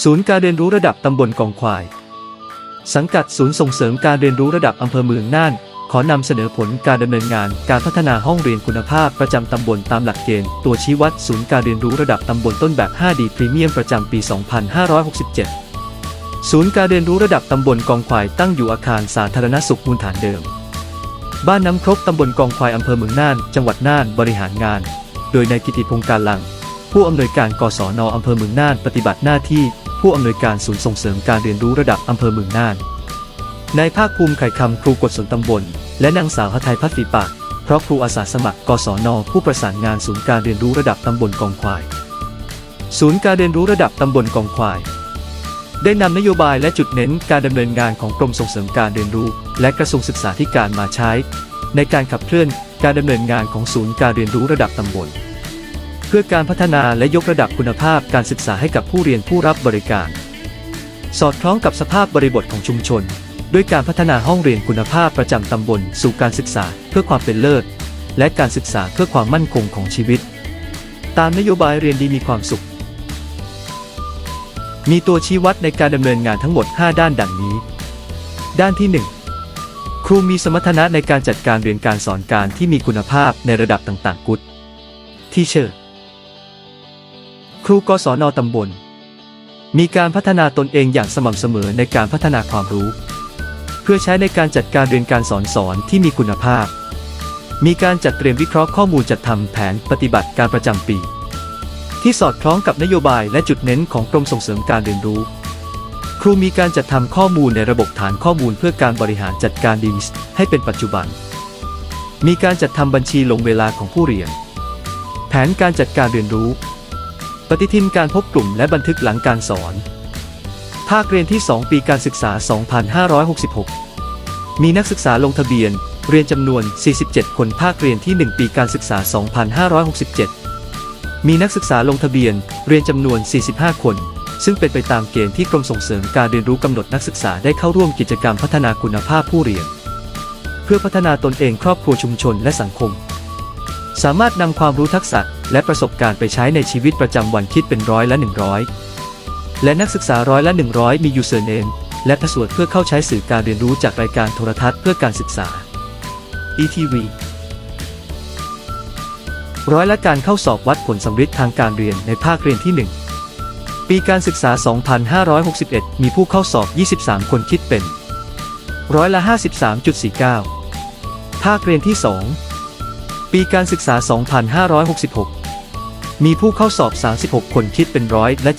ศูนย์การเรียนรู้ระดับตำบลกองควาย สังกัดศูนย์ส่งเสริมการเรียนรู้ระดับอำเภอเมืองน่าน ขอนำเสนอผลการดำเนินงาน การพัฒนาห้องเรียนคุณภาพประจำตำบลตามหลักเกณฑ์ตัวชี้วัดศูนย์การเรียนรู้ระดับตำบลต้นแบบ 5D พรีเมียมประจำปี 2567 ศูนย์การเรียนรู้ระดับตำบลกองควายตั้งอยู่อาคารสาธารณสุขมูลฐานเดิม บ้านน้ำครกตำบลกองควายอำเภอเมืองน่าน จังหวัดน่านบริหารงาน โดยนายกิติพงษ์การลัง ผู้อำนวยการกศนอำเภอเมืองน่านปฏิบัติหน้าที่ ผู้อำนวยการศูนย์ส่งเสริมการเรียนรู้ระดับอำเภอเมืองน่านนายภาคภูมิไข่คำครูกฎสนตำบล และนางสาวหทัยพัฒน์ฝีปากเพราะครูอาสาสมัครกศนผู้ประสานงานศูนย์การเรียนรู้ระดับตำบลกองควาย ศูนย์การเรียนรู้ระดับตำบลกองควาย ได้นำนโยบายและจุดเน้นการดำเนินงานของกรมส่งเสริมการเรียนรู้ และกระทรวงศึกษาธิการมาใช้ ในการขับเคลื่อนการดำเนินงานของศูนย์การเรียนรู้ระดับตำบล พื่อการพัฒนาและยกระดับคุณภาพการศึกษาให้กับผู้เรียนผู้รับบริการ สอดคล้องกับสภาพบริบทของชุมชน ด้วยการพัฒนาห้องเรียนคุณภาพประจำตำบล สู่การศึกษาเพื่อความเป็นเลิศ และการศึกษาเพื่อความมั่นคงของชีวิต ตามนโยบายเรียนดีมีความสุข มีตัวชี้วัดในการดำเนินงานทั้งหมด 5 ด้านดังนี้ ด้านที่ 1ครูมีสมรรถนะในการจัดการเรียนการสอนการที่มีคุณภาพในระดับต่างๆ กุดที่เชิญ ครูกศนตำบล มีการพัฒนาตนเองอย่างสม่ำเสมอในการพัฒนาความรู้ เพื่อใช้ในการจัดการเรียนการสอนสอนที่มีคุณภาพ มีการจัดเตรียมวิเคราะห์ข้อมูลจัดทำแผนปฏิบัติการประจำปี ที่สอดคล้องกับนโยบายและจุดเน้นของกรมส่งเสริมการเรียนรู้ ครูมีการจัดทำข้อมูลในระบบฐานข้อมูลเพื่อการบริหารจัดการดีมสให้เป็นปัจจุบัน มีการจัดทำบัญชีลงเวลาของผู้เรียน แผนการจัดการเรียนรู้ ปฏิทินการพบกลุ่มและบันทึกหลังการสอน ภาคเรียนที่ 2 ปีการศึกษา 2566 มีนักศึกษาลงทะเบียน เรียนจำนวน 47 คนภาคเรียนที่ 1 ปีการศึกษา 2567 มีนักศึกษาลงทะเบียน เรียนจำนวน 45 คน ซึ่งเป็นไปตามเกณฑ์ที่กรมส่งเสริมการเรียนรู้กำหนดนักศึกษาได้เข้าร่วมกิจกรรมพัฒนาคุณภาพผู้เรียน เพื่อพัฒนาตนเองครอบครัวชุมชนและสังคม สามารถนำความรู้ทักษะและประสบการณ์ไปใช้ในชีวิตประจำวันคิดเป็นร้อยละ 100 และนักศึกษาร้อยละ 100 มี username และพาสเวิร์ดเพื่อเข้าใช้สื่อการเรียนรู้จากรายการโทรทัศน์เพื่อการศึกษา ETV ร้อยละการเข้าสอบวัดผลสำฤทธิ์ทางการเรียนในภาคเรียนที่ 1 ปีการศึกษา 2561 มีผู้เข้าสอบ 23 คนคิดเป็น ร้อยละ 53.49 ภาคเรียนที่ 2 ปีการศึกษา 2566 มีผู้เข้าสอบ 36 คนคิดเป็นร้อยและ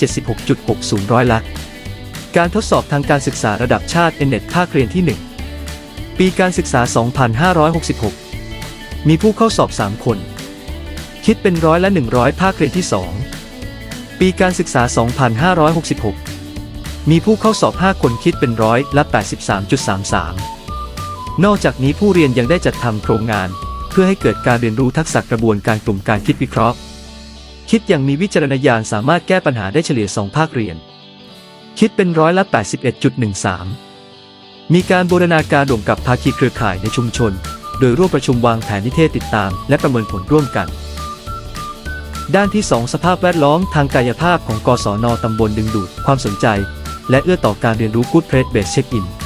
76.60 ร้อยละ การทดสอบทางการศึกษาระดับชาติ n อ t ภาคเรียนที่ 1 ปีการศึกษา 2566 มีผู้เข้าสอบ 3 คน คิดเป็นร้อยละ 100 ภาคเรียนที่ 2 ปีการศึกษา 2566 มีผู้เข้าสอบ 5 คนคิดเป็นร้อยละ 83.33 นอกจากนี้ผู้เรียนยังได้จัดทำโครงงาน เพื่อให้เกิดการเรียนรู้ทักษะกระบวนการกลุ่มการคิดวิเคราะห์ คิดอย่างมีวิจารณญาณสามารถแก้ปัญหาได้เฉลี่ย 2 ภาคเรียน คิดเป็นร้อยละ 81.13 มีการบูรณาการร่วมกับภาคีเครือข่ายในชุมชน โดยร่วมประชุมวางแผนนิเทศติดตาม และประเมินผลร่วมกัน ด้านที่ 2 สภาพแวดล้อมทางกายภาพของกศนตำบลดึงดูดความสนใจ และเอื้อต่อการเรียนรู้ Good Place Base Check In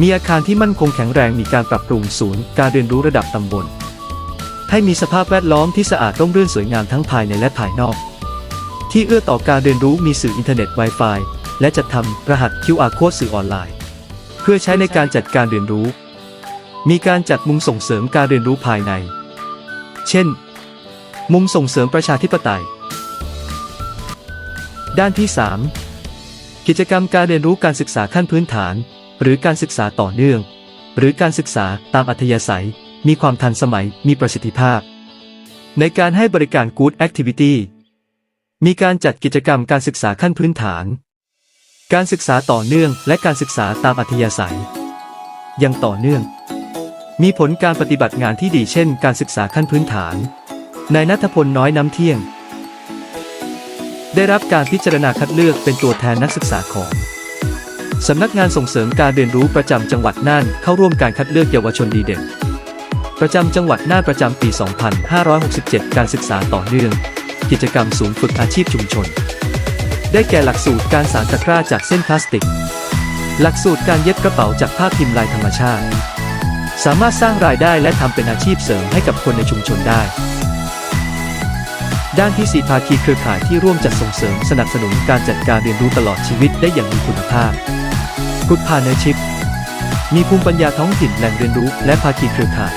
มีอาคารที่มั่นคงแข็งแรงมีการปรับปรุงศูนย์ การเรียนรู้ระดับตำบล ให้มีสภาพแวดล้อมที่สะอาดร่มรื่นสวยงามทั้งภายในและภายนอก ที่เอื้อต่อการเรียนรู้มีสื่ออินเทอร์เน็ต Wi-Fi และจัดทำรหัส QR Code สื่อออนไลน์ เพื่อใช้ในการจัดการเรียนรู้ มีการจัดมุมส่งเสริมการเรียนรู้ภายใน เช่น มุมส่งเสริมประชาธิปไตย ด้านที่ 3 กิจกรรมการเรียนรู้การศึกษาขั้นพื้นฐาน หรือการศึกษาต่อเนื่อง หรือการศึกษาตามอัธยาศัย มีความทันสมัยมีประสิทธิภาพ ในการให้บริการ Good Activity มีการจัดกิจกรรมการศึกษาขั้นพื้นฐาน การศึกษาต่อเนื่องและการศึกษาตามอัธยาศัยย่างต่อเนื่อง มีผลการปฏิบัติงานที่ดีเช่น การศึกษาขั้นพื้นฐาน นายนัทพลน้อยน้ำเที่ยง ได้รับการพิจารณาคัดเลือกเป็นตัวแทนนักศึกษาของ สำนักงานส่งเสริมการเรียนรู้ประจำจังหวัดน่านเข้าร่วมการคัดเลือกเยาวชนดีเด่น ประจำจังหวัดน่านประจำปี 2567 การศึกษาต่อเนื่อง กิจกรรมศูนย์ฝึกอาชีพชุมชน ได้แก่หลักสูตรการสารตะกร้าจากเส้นพลาสติก หลักสูตรการเย็บกระเป๋าจากผ้าพิมพ์ลายธรรมชาติ สามารถสร้างรายได้และทำเป็นอาชีพเสริมให้กับคนในชุมชนได้ด้านที่สีภาคีเครือข่ายที่ร่วมจัดส่งเสริมสนับสนุนการจัดการเรียนรู้ตลอดชีวิตได้อย่างมีคุณภาพ กุดพาเนชิพมีภูมิปัญญาท้องถิ่นแหล่งเรียนรู้ และภาคีเครือข่าย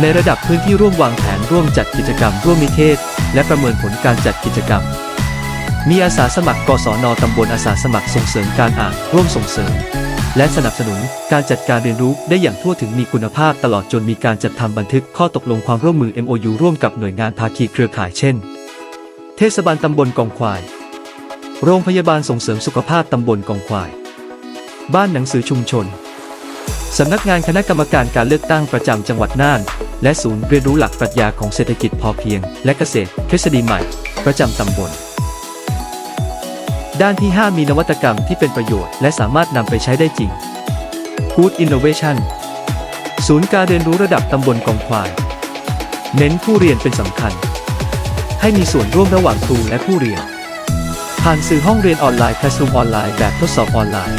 ในระดับพื้นที่ร่วมวางแผนร่วมจัดกิจกรรม ร่วมนิเทศ และประเมินผลการจัดกิจกรรม มีอาสาสมัครกศนตำบลอาสาสมัครส่งเสริมการอ่านร่วมส่งเสริม และสนับสนุนการจัดการเรียนรู้ได้อย่างทั่วถึงมีคุณภาพตลอดจนมีการจัดทำบันทึกข้อตกลงความร่วมมือ MOU ร่วมกับหน่วยงานภาคีเครือข่ายเช่น เทศบาลตำบลกองควาย โรงพยาบาลส่งเสริมสุขภาพตำบลกองควาย บ้านหนังสือชุมชน สำนักงานคณะกรรมการการเลือกตั้งประจำจังหวัดน่าน และศูนย์เรียนรู้หลักปรัชญาของเศรษฐกิจพอเพียง และเกษตรทฤษฎีใหม่ ประจำตำบล ด้านที่ 5 มีนวัตกรรมที่เป็นประโยชน์ และสามารถนำไปใช้ได้จริง Good Innovation ศูนย์การเรียนรู้ระดับตำบลกองควาย เน้นผู้เรียนเป็นสำคัญ ให้มีส่วนร่วมระหว่างครูและผู้เรียน ผ่านสื่อห้องเรียนออนไลน์ Classroom ออนไลน์แบบทดสอบออนไลน์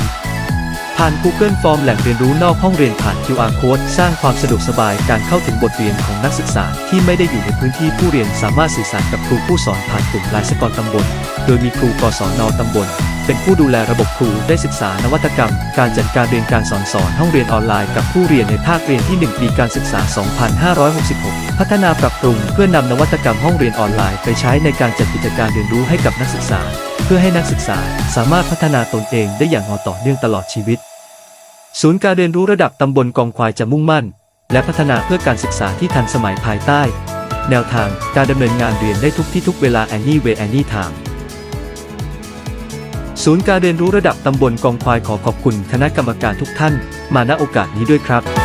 ผ่าน Google Form แหล่งเรียนรู้นอกห้องเรียนผ่าน QR Code สร้างความสะดวกสบายการเข้าถึงบทเรียนของนักศึกษา ที่ไม่ได้อยู่ในพื้นที่ผู้เรียนสามารถสื่อสารกับครูผู้สอนผ่านกลุ่มไลน์สกรตำบล โดยมีครูกศนตำบล เป็นผู้ดูแลระบบครูได้ศึกษานวัตกรรม การจัดการเรียนการสอนสอนห้องเรียนออนไลน์กับผู้เรียนในภาคเรียนที่ 1 ปีการศึกษา 2566 พัฒนาปรับปรุงเพื่อนำนวัตกรรมห้องเรียนออนไลน์ ไปใช้ในการจัดกิจการเรียนรู้ให้กับนักศึกษา เพื่อให้นักศึกษาสามารถพัฒนาตนเองได้อย่างต่อเนื่องตลอดชีวิต ศูนย์การเรียนรู้ระดับตำบลกองควายจะมุ่งมั่น และพัฒนาเพื่อการศึกษาที่ทันสมัยภายใต้ แนวทางการดำเนินงานเรียนได้ทุกที่ทุกเวลา anywhere anytime ศูนย์การเรียนรู้ระดับตำบลกองควายขอขอบคุณคณะกรรมการทุกท่าน มาณโอกาสนี้ด้วยครับ